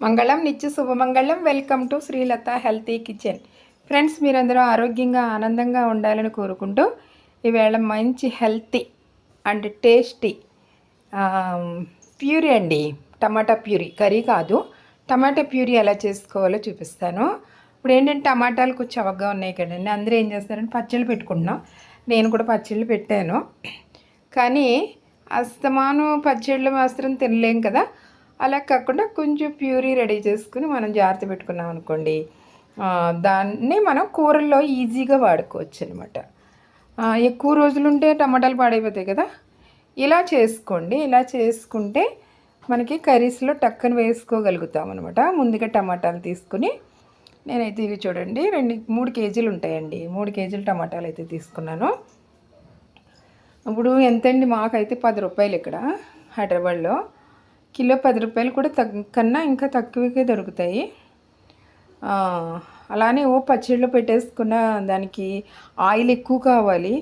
మంగళం నిత్య శుభమంగళం. Welcome to Srilatha healthy kitchen friends మీరందరూ ఆరోగ్యంగా ఆనందంగా ఉండాలని కోరుకుంటూ ఈవేళ మంచి హెల్తీ అండ్ టేస్టీ ప్యూరీ అండి. టమాటా ప్యూరీ కర్రీ కాదు. టమాటా ప్యూరీ ఎలా చేసుకోవాలో చూపిస్తాను. ఇప్పుడు ఏంటంటే టమాటాలు కొంచెం చవకగా ఉన్నాయి కదండి. అందరూ ఏం చేస్తారంటే పచ్చళ్ళు పెట్టుకుంటున్నాం. నేను కూడా పచ్చళ్ళు పెట్టాను. కానీ అస్తమాను పచ్చళ్ళు మాత్రం తినలేం కదా. అలా కాకుండా కొంచెం ప్యూరీ రెడీ చేసుకుని మనం జాగ్రత్త పెట్టుకున్నాం అనుకోండి. దాన్ని మనం కూరల్లో ఈజీగా వాడుకోవచ్చు అనమాట ఎక్కువ రోజులు ఉంటే టమాటాలు పాడైపోతాయి కదా. ఇలా చేసుకోండి. ఇలా చేసుకుంటే మనకి కర్రీస్లో టక్కన వేసుకోగలుగుతాం అనమాట ముందుగా టమాటాలు తీసుకుని నేనైతే ఇవి చూడండి. రెండు మూడు కేజీలు ఉంటాయండి. మూడు కేజీలు టమాటాలు అయితే తీసుకున్నాను. ఇప్పుడు ఎంతండి? మాకైతే పది రూపాయలు ఇక్కడ హైదరాబాద్లో. కిలో పది రూపాయలు కూడా తగ్ కన్నా ఇంకా తక్కువకే దొరుకుతాయి. అలానే ఓ పచ్చడిలో పెట్టేసుకున్న దానికి ఆయిల్ ఎక్కువ కావాలి.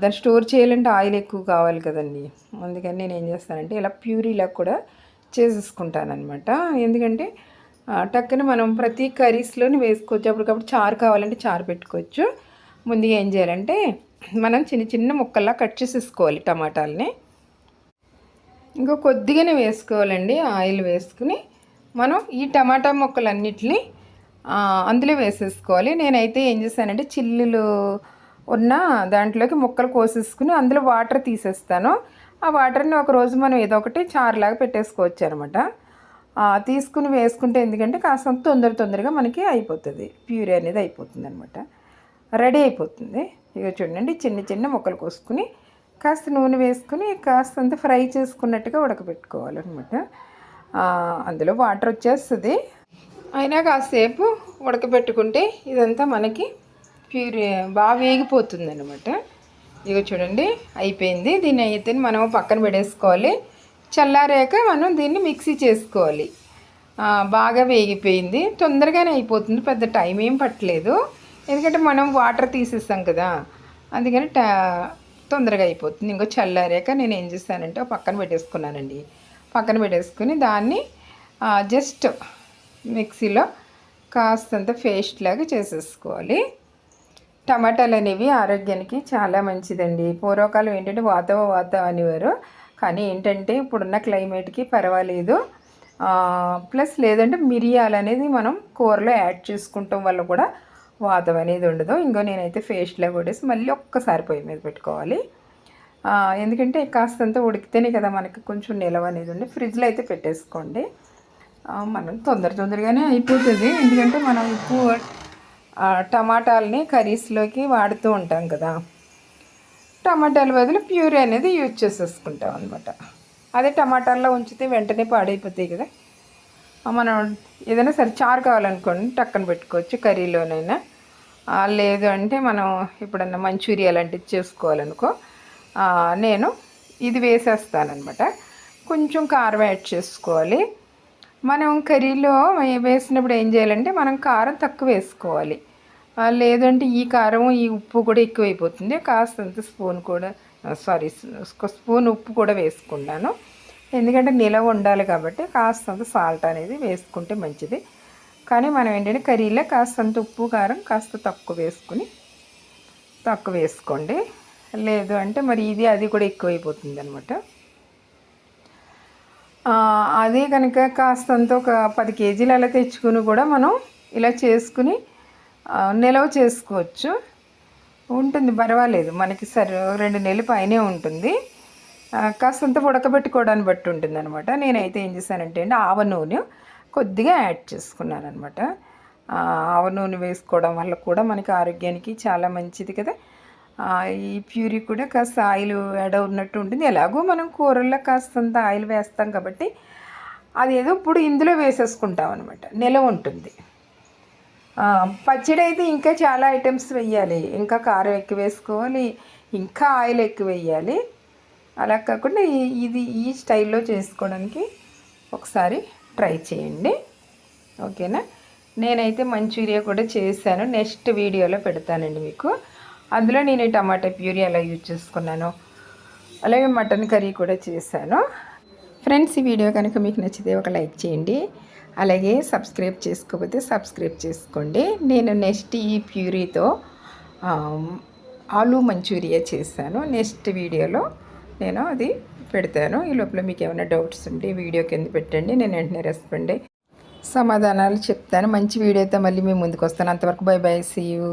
దాన్ని స్టోర్ చేయాలంటే ఆయిల్ ఎక్కువ కావాలి కదండి. అందుకని నేను ఏం చేస్తానంటే ఇలా ప్యూరీలా కూడా చేసేసుకుంటానమాట ఎందుకంటే టక్కన టక్కున మనం ప్రతి కర్రీస్లోని వేసుకోవచ్చు. అప్పటికప్పుడు చారు కావాలంటే చారు పెట్టుకోవచ్చు. ముందుగా ఏం చేయాలంటే మనం చిన్న చిన్న ముక్కల్లా కట్ చేసేసుకోవాలి టమాటాలని. ఇంకో కొద్దిగానే వేసుకోవాలండి ఆయిల్ వేసుకుని మనం ఈ టమాటా ముక్కలన్నిటిని అందులో వేసేసుకోవాలి. నేనైతే ఏం చేశానంటే చిల్లులు ఉన్న దాంట్లోకి ముక్కలు కోసేసుకుని అందులో వాటర్ తీసేస్తాను. ఆ వాటర్ని ఒక రోజు మనం ఏదో ఒకటి చారులాగా పెట్టేసుకోవచ్చు అనమాట తీసుకుని వేసుకుంటే ఎందుకంటే కాస్త తొందర తొందరగా మనకి అయిపోతుంది. ప్యూరీ అనేది అయిపోతుంది అనమాట రెడీ అయిపోతుంది. ఇక చూడండి చిన్న చిన్న ముక్కలు కోసుకుని కాస్త నూనె వేసుకుని కాస్తంత ఫ్రై చేసుకున్నట్టుగా ఉడకబెట్టుకోవాలన్నమాట. అందులో వాటర్ వచ్చేస్తుంది. అయినా కాసేపు ఉడకబెట్టుకుంటే ఇదంతా మనకి ప్యూరి బాగా వేగిపోతుంది అనమాట ఇక చూడండి అయిపోయింది. దీన్ని అయితే మనం పక్కన పెట్టేసుకోవాలి. చల్లారాక మనం దీన్ని మిక్సీ చేసుకోవాలి. బాగా వేగిపోయింది. తొందరగానే అయిపోతుంది. పెద్ద టైం ఏం పట్టలేదు. ఎందుకంటే మనం వాటర్ తీసేస్తాం కదా. అందుకని టా తొందరగా అయిపోతుంది. ఇంకో చల్లారాక నేను ఏం చేస్తానంటే ఒక పక్కన పెట్టేసుకున్నానండి. పక్కన పెట్టేసుకుని దాన్ని జస్ట్ మిక్సీలో కాస్తంత పేస్ట్ లాగా చేసేసుకోవాలి. టమాటాలు అనేవి ఆరోగ్యానికి చాలా మంచిదండి. పూర్వకాలం ఏంటంటే వాతవ వాత అనేవారు. కానీ ఏంటంటే ఇప్పుడున్న క్లైమేట్కి పర్వాలేదు. ప్లస్ లేదంటే మిరియాలు అనేది మనం కూరలో యాడ్ చేసుకుంటాం వల్ల కూడా వాతం అనేది ఉండదు. ఇంకో నేనైతే పేస్ట్లో కొట్టేసి మళ్ళీ ఒక్కసారి పొయ్యి మీద పెట్టుకోవాలి. ఎందుకంటే కాస్తంత ఉడికితేనే కదా మనకి కొంచెం నిలవ అనేది ఉండి. ఫ్రిడ్జ్లో అయితే పెట్టేసుకోండి. మనం తొందర తొందరగానే అయిపోతుంది. ఎందుకంటే మనం ఎక్కువ టమాటాలని కర్రీస్లోకి వాడుతూ ఉంటాం కదా. టమాటాల బదులు ప్యూరీ అనేది యూజ్ చేసేసుకుంటాం అనమాట అదే టమాటాల్లో ఉంచితే వెంటనే పాడైపోతాయి కదా. మనం ఏదైనా సరే చారు కావాలనుకోండి టక్కన పెట్టుకోవచ్చు కర్రీలోనైనా. లేదు అంటే మనం ఇప్పుడన్నా మంచూరియా లాంటిది చేసుకోవాలనుకో నేను ఇది వేసేస్తానమాట కొంచెం కారం యాడ్ చేసుకోవాలి. మనం కర్రీలో వేసినప్పుడు ఏం చేయాలంటే మనం కారం తక్కువ వేసుకోవాలి. లేదంటే ఈ కారం ఈ ఉప్పు కూడా ఎక్కువైపోతుంది. కాస్తంత స్పూన్ కూడా సారీ స్పూన్ ఉప్పు కూడా వేసుకున్నాను ఎందుకంటే నిలవ ఉండాలి కాబట్టి కాస్తంత సాల్ట్ అనేది వేసుకుంటే మంచిది. కానీ మనం ఏంటంటే కర్రీలో కాస్తంత ఉప్పు కారం కాస్త తక్కువ వేసుకుని తక్కువ వేసుకోండి. లేదు అంటే మరి ఇది అది కూడా ఎక్కువైపోతుంది అనమాట అదే కనుక కాస్తంత ఒక పది కేజీలు అలా తెచ్చుకుని కూడా మనం ఇలా చేసుకుని నిలవ చేసుకోవచ్చు. ఉంటుంది పర్వాలేదు. మనకి సరే రెండు నెలల పైనే ఉంటుంది. కాస్తంత ఉడకబెట్టుకోవడాన్ని బట్టి ఉంటుంది అనమాట నేనైతే ఏం చేశానంటే అండి ఆవ నూనె కొద్దిగా యాడ్ చేసుకున్నాను అనమాట ఆవ నూనె వేసుకోవడం వల్ల కూడా మనకి ఆరోగ్యానికి చాలా మంచిది కదా. ఈ ప్యూరీ కూడా కాస్త ఆయిల్ యాడ్ ఉన్నట్టు ఉంటుంది. ఎలాగో మనం కూరల్లో కాస్తంత ఆయిల్ వేస్తాం కాబట్టి అదేదో ఇప్పుడు ఇందులో వేసేసుకుంటాం అనమాట నిలవ ఉంటుంది పచ్చడి అయితే ఇంకా చాలా ఐటమ్స్ వేయాలి. ఇంకా కారం ఎక్కువ వేసుకోవాలి. ఇంకా ఆయిల్ ఎక్కువ వేయాలి. అలా కాకుండా ఈ- ఇది ఈ స్టైల్లో చేసుకోవడానికి ఒకసారి ట్రై చేయండి. ఓకేనా? నేనైతే మంచూరియా కూడా చేశాను. నెక్స్ట్ వీడియోలో పెడతానండి మీకు. అందులో నేను టమాటా ప్యూరీ అలా యూజ్ చేసుకున్నాను అలాగే మటన్ కర్రీ కూడా చేశాను. ఫ్రెండ్స్ ఈ వీడియో కనుక మీకు నచ్చితే ఒక లైక్ చేయండి. అలాగే సబ్స్క్రైబ్ చేసుకోకపోతే సబ్స్క్రైబ్ చేసుకోండి. నేను నెక్స్ట్ ఈ ప్యూరీతో ఆలూ మంచూరియా చేశాను. నెక్స్ట్ వీడియోలో నేను అది పెడతాను. ఈ లోపల మీకు ఏమైనా డౌట్స్ ఉంటే వీడియో కింద పెట్టండి. నేను వెంటనే రెస్పాండ్ సమాధానాలు చెప్తాను. మంచి వీడియోతో మళ్ళీ మేము ముందుకు వస్తాను. అంతవరకు బై బై. See you